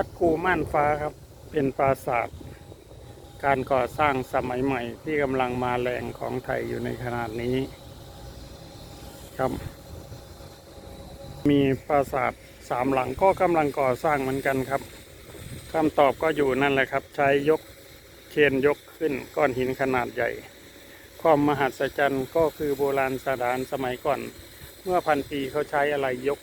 วัดภูม่านฟ้าครับ เป็นปราสาท การก่อสร้างสมัยใหม่ที่กำลังมาแรงของไทยอยู่ในขนาดนี้ครับ มีปราสาทสามหลังก็กำลังก่อสร้างเหมือนกันครับคำตอบก็อยู่นั่นแหละครับ ใช้ยกเคนยกขึ้นก้อนหินขนาดใหญ่ ความมหัศจรรย์ก็คือโบราณสถานสมัยก่อน เมื่อพันปีเขาใช้อะไรยก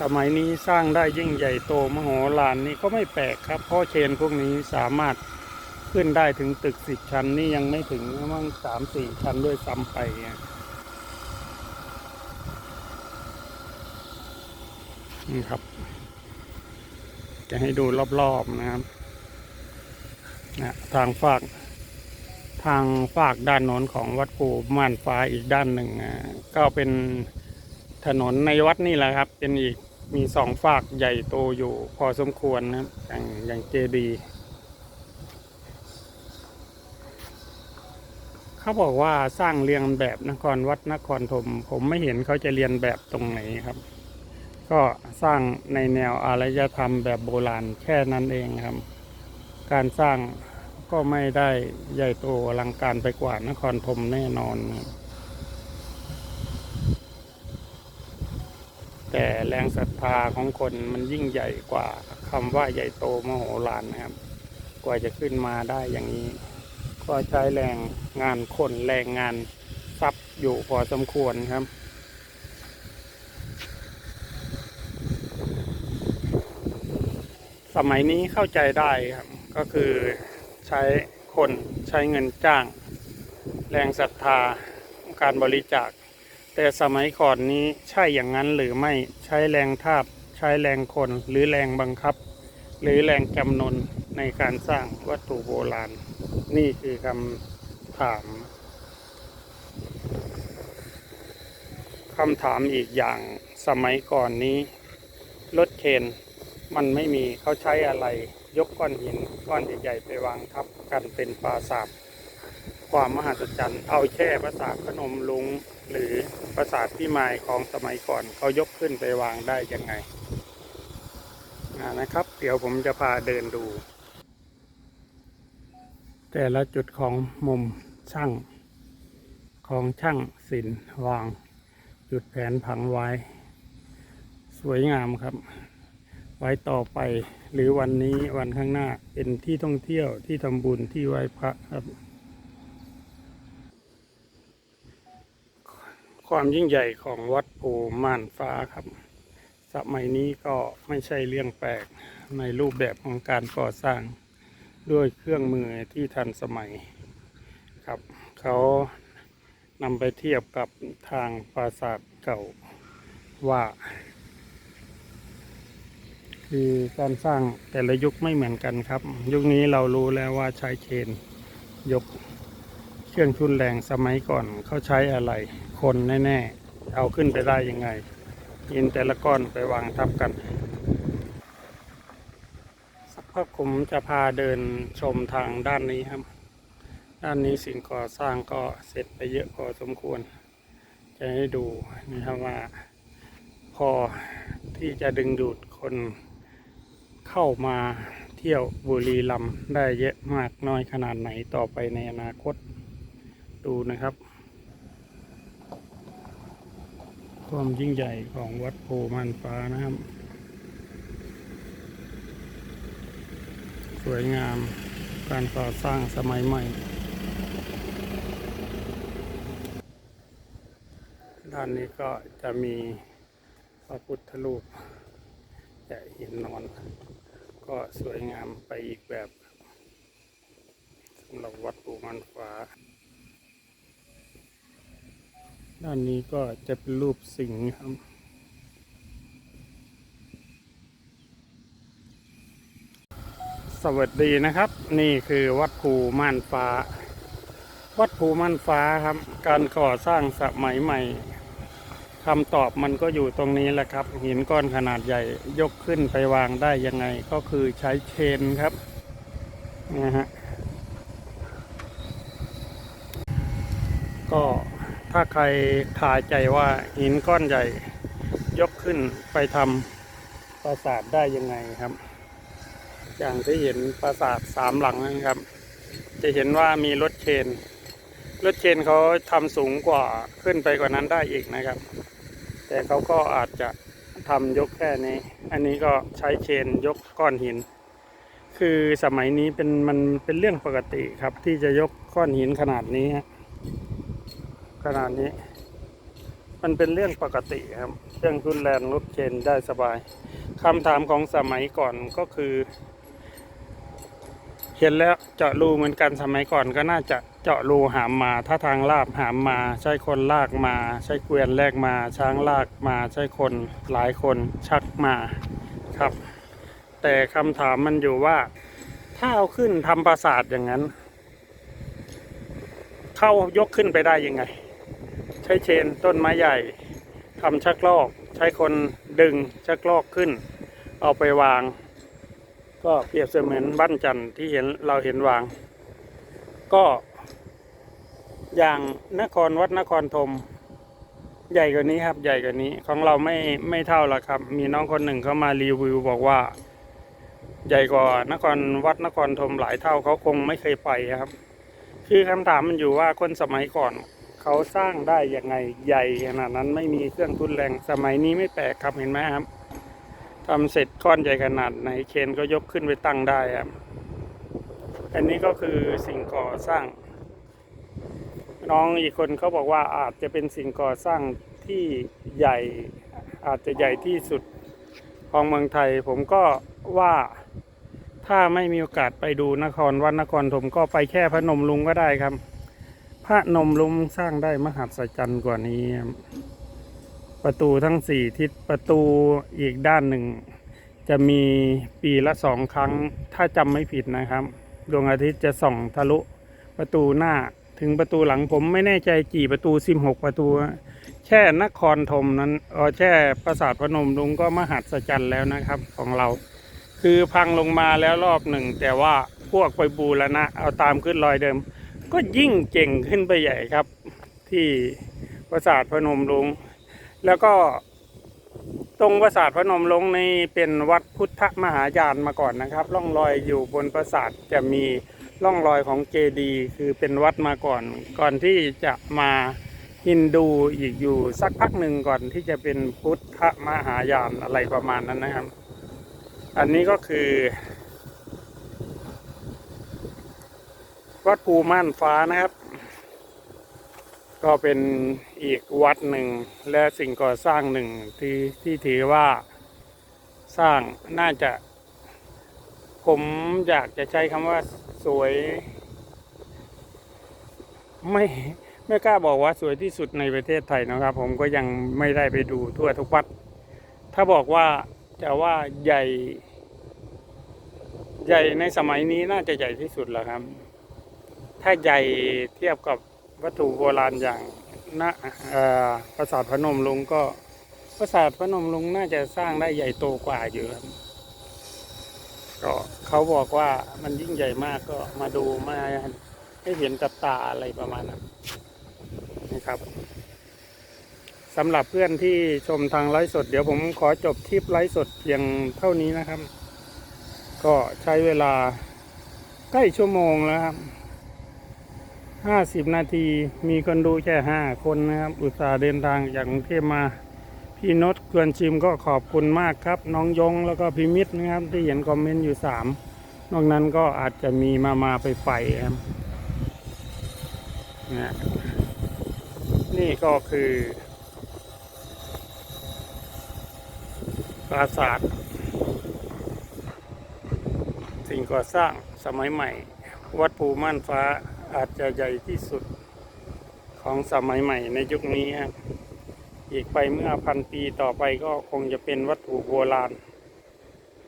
สมัยนี้สร้างได้ยิ่งใหญ่โตมโหฬารนี่ก็ไม่แปลกครับ เพราะเชนพวกนี้สามารถขึ้นได้ถึงตึกสิบชั้นนี่ยังไม่ถึงมั่งสามสี่ชั้นด้วยซ้ำไปเนี่ยนี่ครับ จะให้ดูรอบๆนะครับนะทางฝากทางฝากด้านโน้นของวัดกูม่านฟ้าอีกด้านหนึ่งอะก็เป็นถนนในวัดนี่แหละครับ เป็นอีก มีสองฝากใหญ่โตอยู่พอสมควรนะครับ อย่างอย่างเจดี เขาบอกว่าสร้างเรียงแบบนครวัดนครธมผมไม่เห็นเขาจะเรียนแบบตรงไหนครับ ก็สร้างในแนวอารยธรรมแบบโบราณแค่นั้นเองครับ การสร้างก็ไม่ได้ใหญ่โตอลังการไปกว่านครธมแน่นอนครับ แต่แรงศรัทธาของคนมันยิ่งใหญ่กว่าคำว่าใหญ่โตมโหฬารนะครับ กว่าจะขึ้นมาได้อย่างนี้ ก็ใช้แรงงานคนแรงงานทรัพย์อยู่พอสมควรครับสมัยนี้เข้าใจได้ครับ ก็คือใช้คนใช้เงินจ้าง แรงศรัทธาการบริจาค แต่สมัยก่อนนี้ใช่อย่างนั้นหรือไม่ใช้แรงทาบ ใช้แรงคนหรือแรงบังคับ หรือแรงจำนนในการสร้างวัตถุโบราณ นี่คือคำถามคำถามอีกอย่างสมัยก่อนนี้รถเคนมันไม่มีเขาใช้อะไร ยกก้อนหินก้อนใหญ่ๆไปวางทับกันเป็นปราสาท ความมหัศจรรย์ เอาแค่ภาษาทพนมลุง หรือภาษาพี่มายของสมัยก่อนเขายกขึ้นไปวางได้ยังไงนะครับ เดี๋ยวผมจะพาเดินดู แต่ละจุดของมุมช่างของช่างศิลป์วาง จุดแผนผังไว้ สวยงามครับ ไว้ต่อไปหรือวันนี้วันข้างหน้าเป็นที่ท่องเที่ยวที่ทำบุญที่ไหว้พระครับ ความยิ่งใหญ่ของวัดภูม่านฟ้าครับ สมัยนี้ก็ไม่ใช่เรื่องแปลกในรูปแบบของการก่อสร้างด้วยเครื่องมือที่ทันสมัยครับ เขานำไปเทียบกับทางปราสาทเก่าว่า คือการสร้างแต่ละยุคไม่เหมือนกันครับ ยุคนี้เรารู้แล้วว่าใช้เชนยก เครื่องทุนแรงสมัยก่อนเขาใช้อะไร คนแน่ๆ เอาขึ้นไปได้ยังไงยินแต่ละก้อนไปวางทับกันสักพักผมจะพาเดินชมทางด้านนี้ครับ ด้านนี้สิ่งก่อสร้างก็เสร็จไปเยอะพอสมควร จะให้ดูนะครับว่า พอที่จะดึงดูดคนเข้ามาเที่ยวบุรีรัมย์ได้เยอะมากน้อยขนาดไหนต่อไปในอนาคต ดูนะครับ ความยิ่งใหญ่ของวัดโพมันฟ้านะครับ สวยงามการก่อสร้างสมัยใหม่ ด้านนี้ก็จะมีพระพุทธรูปแต่หินนอน ก็สวยงามไปอีกแบบสำหรับวัดปูมันฟ้า ด้านนี้ก็จะเป็นรูปสิงห์ครับสวัสดีนะครับ นี่คือวัดภูม่านฟ้า วัดภูม่านฟ้าครับ การก่อสร้างสมัยใหม่คำตอบมันก็อยู่ตรงนี้แหละครับ หินก้อนขนาดใหญ่ยกขึ้นไปวางได้ยังไง ก็คือใช้เชนครับนะฮะก็ถ้า ใครทายใจว่าหินก้อนใหญ่ ยกขึ้นไปทำปราสาทได้ยังไงครับ อย่างที่เห็นปราสาทสามหลังนะครับ จะเห็นว่ามีรถเคนรถเคนเขาทำสูงกว่าขึ้นไปกว่านั้นได้อีกนะครับ แต่เขาก็อาจจะทำยกแค่นี้ อันนี้ก็ใช้เคนยกก้อนหิน คือสมัยนี้เป็นมันเป็นเรื่องปกติครับที่จะยกก้อนหินขนาดนี้ฮะ ขนาดนี้ มันเป็นเรื่องปกติครับเรื่องรุนแรงรถเคนได้สบายคำถามของสมัยก่อนก็คือ เห็นแล้วเจาะรูเหมือนกันสมัยก่อนก็น่าจะเจาะรูหามมา ถ้าทางลาบหามมา ใช้คนลากมา ใช้เกวียนแลกมา ช้างลากมา ใช้คนหลายคนชักมาครับ แต่คำถามมันอยู่ว่า ถ้าเอาขึ้นทำปราสาทอย่างนั้น เข้ายกขึ้นไปได้ยังไง ช้เชนต้นไม้ใหญ่ทำชักลอก ใช้คนดึงชักลอกขึ้น เอาไปวาง ก็เปรียบเสมือนบ้านจันทร์ที่เห็นเราเห็นวาง ก็ อย่างนครวัดนครธมใหญ่กว่านี้ครับ ใหญ่กว่านี้ของเราไม่ไม่เท่าละครับ มีน้องคนหนึ่งเขามารีวิวบอกว่า ใหญ่กว่านครวัดนครธมหลายเท่าเขาคงไม่เคยไปครับ คือคำถามมันอยู่ว่าคนสมัยก่อน เขาสร้างได้ยังไงใหญ่ขนาดนั้นไม่มีเครื่องทุนแรงสมัยนี้ไม่แปลกครับเห็นไหมครับทำเสร็จก้อนใหญ่ขนาดไหนเคนก็ยกขึ้นไปตั้งได้ครับ อันนี้ก็คือสิ่งก่อสร้าง น้องอีกคนเขาบอกว่าอาจจะเป็นสิ่งก่อสร้างที่ใหญ่อาจจะใหญ่ที่สุดของเมืองไทย ผมก็ว่าถ้าไม่มีโอกาสไปดูนครวัดนครธมก็ไปแค่พระนมลุงก็ได้ครับ ระนมลุงสร้างได้มหัศจรรย์กว่านี้ ประตูทั้งสี่ทิศประตูอีกด้านหนึ่ง จะมีปีละสองครั้ง ถ้าจำไม่ผิดนะครับ ดวงอาทิตย์จะส่องทะลุประตูหน้าถึงประตูหลังผมไม่แน่ใจกี่ประตูสิบหกประตู แค่นครธมนั้นเออแค่ปราสาทพนมลุงก็มหัศจรรย์แล้วนะครับของเรา คือพังลงมาแล้วรอบหนึ่ง แต่ว่าพวกไปบูรณะเอาตามขึ้นรอยเดิม ก็ยิ่งเก่งขึ้นไปใหญ่ครับ ที่ปราสาทพนมลุงแล้วก็ตรงปราสาทพนมลุงนี่เป็นวัดพุทธมหายานมาก่อนนะครับร่องรอยอยู่บนปราสาทจะมีร่องรอยของเจดีย์คือเป็นวัดมาก่อน ก่อนที่จะมาฮินดูอีกอยู่สักพักหนึ่งก่อนที่จะเป็นพุทธมหายานอะไรประมาณนั้นนะครับ อันนี้ก็คือ วัดภูม่านฟ้านะครับ ก็เป็นอีกวัดหนึ่งและสิ่งก่อสร้างหนึ่งที่ที่ถือว่าสร้างน่าจะ ผมอยากจะใช้คำว่าสวย ไม่ไม่กล้าบอกว่าสวยที่สุดในประเทศไทยนะครับ ผมก็ยังไม่ได้ไปดูทั่วทุกวัด ถ้าบอกว่าจะว่าใหญ่ ใหญ่ในสมัยนี้น่าจะใหญ่ที่สุดแล้วครับ ถ้าใหญ่เทียบกับวัตถุโบราณอย่างนะปราสาทพนมลุงก็ปราสาทพนมลุงน่าจะสร้างได้ใหญ่โตกว่าอยู่ครับก็เขาบอกว่ามันยิ่งใหญ่มากก็มาดูมาให้เห็นกับตาอะไรประมาณนั้นนะครับสำหรับเพื่อนที่ชมทางไลฟ์สด เดี๋ยวผมขอจบคลิปไลฟ์สดเพียงเท่านี้นะครับ ก็ใช้เวลาใกล้ชั่วโมงแล้วครับ ห้าสิบนาทีมีคนดูแค่ห้าคนนะครับ อุตส่าห์เดินทางจากกรุงเทพมา พี่นศเกวนชิมก็ขอบคุณมากครับ น้องยงแล้วก็พี่มิตรนะครับ ที่เห็นคอมเมนต์อยู่สามนอกนั้นก็อาจจะมีมามาไปไปครับนะนี่ก็คือปราสาทสิ่งก่อสร้างสมัยใหม่ วัดภูม่านฟ้า อาจจะใหญ่ที่สุดของสมัยใหม่ในยุคนี้ครับอีกไปเมื่อพันปีต่อไปก็คงจะเป็นวัตถุโบราณ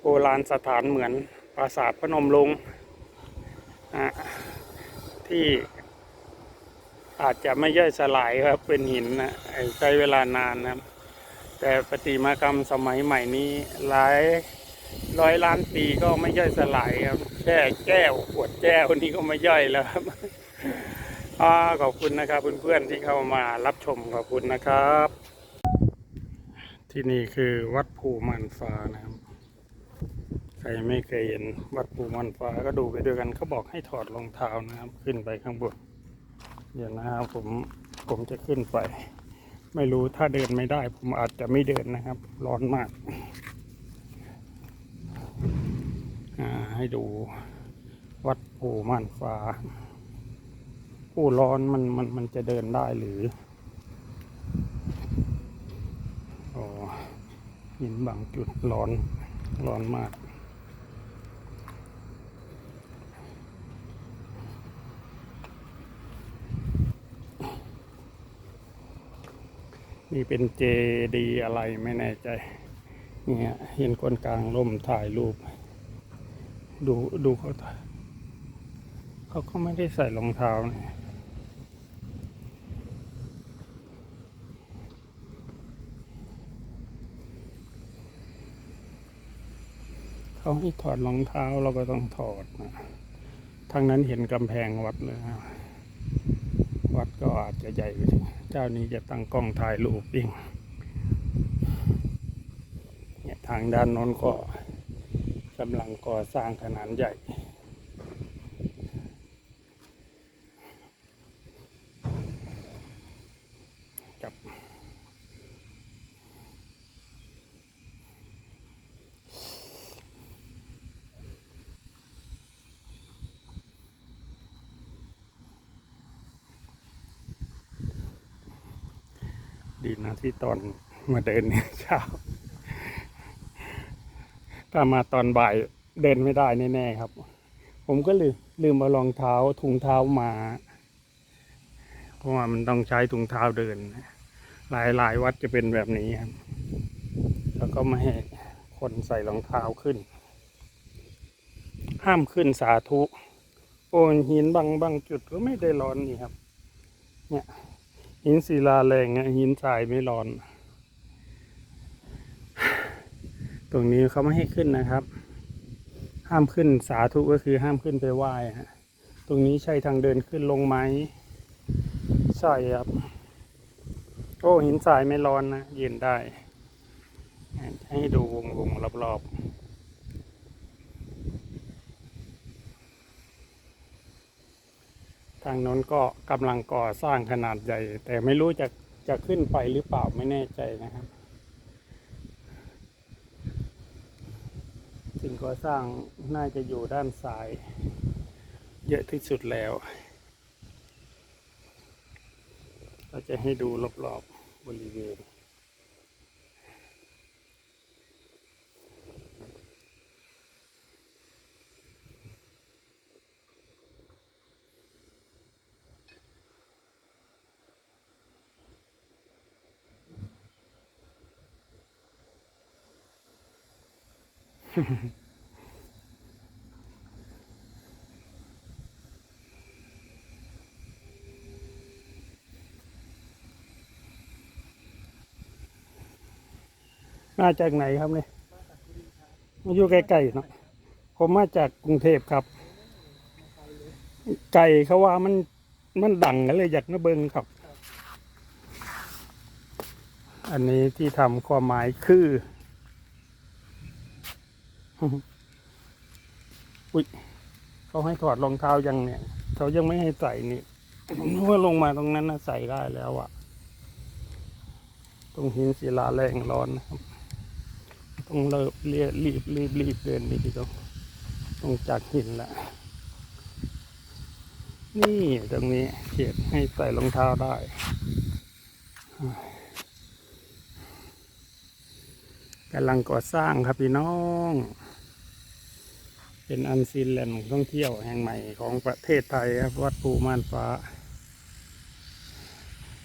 โบราณสถานเหมือนปราสาทพนมลุงที่อาจจะไม่ย่อยสลายครับเป็นหินนะใช้เวลานานนะครับ แต่ประติมากรรมสมัยใหม่นี้หลายร้อยล้านปีก็ไม่ย่อยสลายครับ แค่แก้วขวดแก้วนี่ก็ไม่ย่อยแล้วครับขอบคุณนะครับเพื่อนๆที่เข้ามารับชมขอบคุณนะครับ ที่นี่คือวัดภูมันฟ้านะครับใครไม่เคยเห็นวัดภูมันฟ้าก็ดูไปด้วยกันเขาบอกให้ถอดรองเท้านะครับ ขึ้นไปข้างบนเดี๋ยวนะครับผมผมจะขึ้นไป ไม่รู้ถ้าเดินไม่ได้ ผมอาจจะไม่เดินนะครับ ร้อนมาก อ่า ให้ดูวัดภูมันฟ้า ผู้ร้อนมันมันมันจะเดินได้หรืออ๋อหินบางจุดร้อนร้อนมากนี่เป็นเจดีอะไรไม่แน่ใจ เนี่ยเห็นคนกลางร่มถ่ายรูป ดูดูเขาเขาก็ไม่ได้ใส่รองเท้านะเขาให้ถอดรองเท้าเราก็ต้องถอดนะทางนั้นเห็นกำแพงวัดเลยนะวัดก็อาจจะใหญ่ไปเจ้านี้จะตั้งกล้องถ่ายรูปเองเนี่ยทางด้านโน้นก็ กำลังก่อสร้างขนาดใหญ่ กับดีนะที่ตอนมาเดินเนี่ยเช้า ถ้ามาตอนบ่ายเดินไม่ได้แน่ๆครับ ผมก็ลืมลืมเอารองเท้าถุงเท้ามา เพราะว่ามันต้องใช้ถุงเท้าเดิน หลายหลายวัดจะเป็นแบบนี้ครับ แล้วก็ไม่ให้คนใส่รองเท้าขึ้น ห้ามขึ้นสาธุ โอ้หินบางบางจุดก็ไม่ได้ร้อนนี่ครับ เนี่ยหินศิลาแรงอะหินทรายไม่ร้อน ตรงนี้เขาไม่ให้ขึ้นนะครับ ห้ามขึ้นสาธุก็คือห้ามขึ้นไปไหว้ฮะตรงนี้ใช่ทางเดินขึ้นลงไหมใช่ครับ โอ้หินทรายไม่ร้อนนะเยืนได้ ให้ดูวงวงรอบๆทางโน้นก็กำลังก่อสร้างขนาดใหญ่ แต่ไม่รู้จะจะขึ้นไปหรือเปล่าไม่แน่ใจนะครับ่งก่อสร้างน่าจะอยู่ด้านซ้าย เยอะที่สุดแล้ว เราจะให้ดูรอบๆบริเวณ มาจากไหนครับเนี่ยมาอยู่ใกล้ๆเนาะผมมาจากกรุงเทพครับ ไก่เขาว่ามันมันดังกันเลยอยากมาเบิงครับ อันนี้ที่ทำความหมายคือ อุ้ยเขาให้ถอดรองเท้ายังเนี่ยเขายังไม่ให้ใส่นี่ผมนึกว่าลงมาตรงนั้นนะใส่ได้แล้วอะตรงหินศิลาแรงร้อนนะครับ ต้องเลิบเรียรีบรีบรีบเดินนี่ดีต้องต้องจากหินละ นี่ตรงนี้เขียนให้ใส่รองเท้าได้ กำลังก่อสร้างครับพี่น้อง เป็นอันซีนแหลนด์ท่องเที่ยวแห่งใหม่ของประเทศไทยครับ วัดภูม่านฟ้า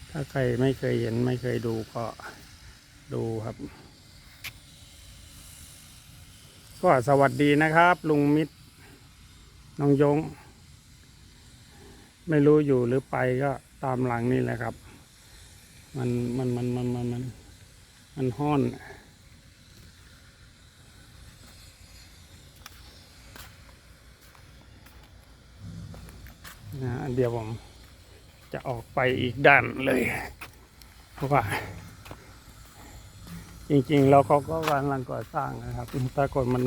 ถ้าใครไม่เคยเห็นไม่เคยดูก็ดูครับ ก็สวัสดีนะครับ ลุงมิตรน้องยง ไม่รู้อยู่หรือไปก็ตามหลังนี่แหละครับ มันมันมันมันมันมันมันห้อนนะเดี๋ยวผมจะออกไปอีกด้านเลย เพราะว่า จริงๆ แล้วเขาก็กำลังก่อสร้างนะครับถ้าคนมัน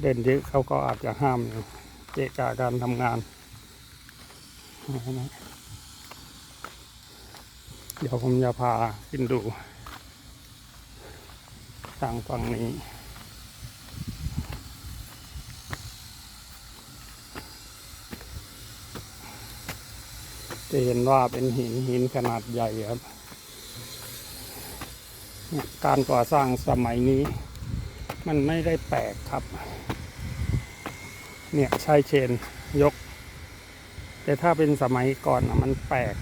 เด่นเยอะเขาก็อาจจะห้ามอยู่เกะกะการทำงาน เดี๋ยวผมจะพาขึ้นดู ทางฝั่งนี้จะเห็นว่าเป็นหินหินขนาดใหญ่ครับ การก่อสร้างสมัยนี้ มันไม่ได้แปลกครับ เนี่ยใช้เชนยก แต่ถ้าเป็นสมัยก่อนมันแปลก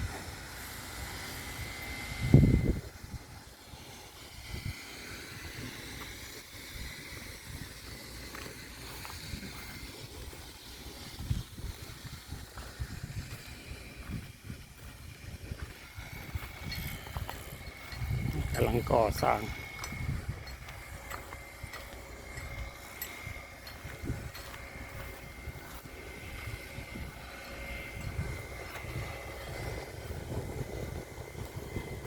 กำลังก่อสร้าง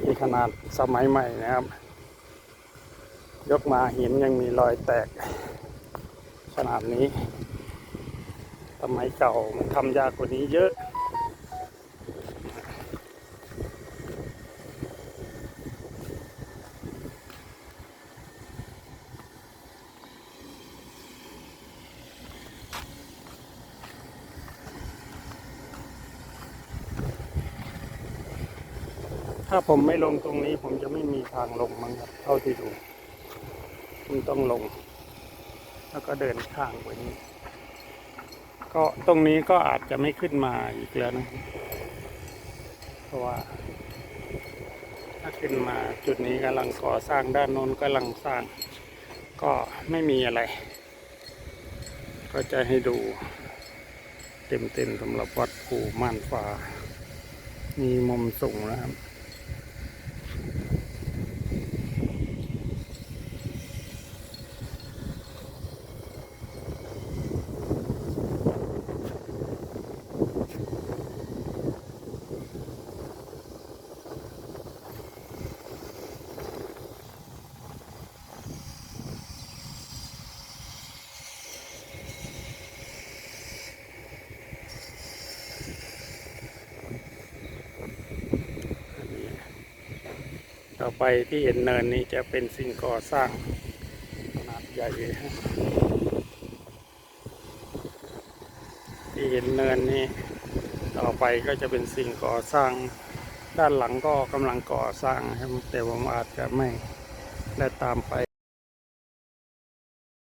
นี่ขนาดสมัยใหม่นะครับ ยกมาหินยังมีรอยแตก ขนาดนี้ สมัยเก่ามันทำยากกว่านี้เยอะ ผมไม่ลงตรงนี้ ผมจะไม่มีทางลงมั้งครับเท่าที่ดูผมต้องลง แล้วก็เดินข้างกว่านี้ ก็ตรงนี้ก็อาจจะไม่ขึ้นมาอีกแล้วนะ เพราะว่า ถ้าขึ้นมาจุดนี้กำลังก่อสร้างด้านโน้นกำลังสร้าง ก็ไม่มีอะไร ก็จะให้ดูเต็มๆสำหรับวัดภูม่านฟ้า มีมุมสูงนะครับ อไปที่เห็นเนินนี้จะเป็นสิ่งก่อสร้างขนาดใหญ่ฮะที่เห็นเนินนี้ต่อไปก็จะเป็นสิ่งก่อสร้าง ด้านหลังก็กำลังก่อสร้างครับแต่ผมอาจจะไม่ได้ตามไป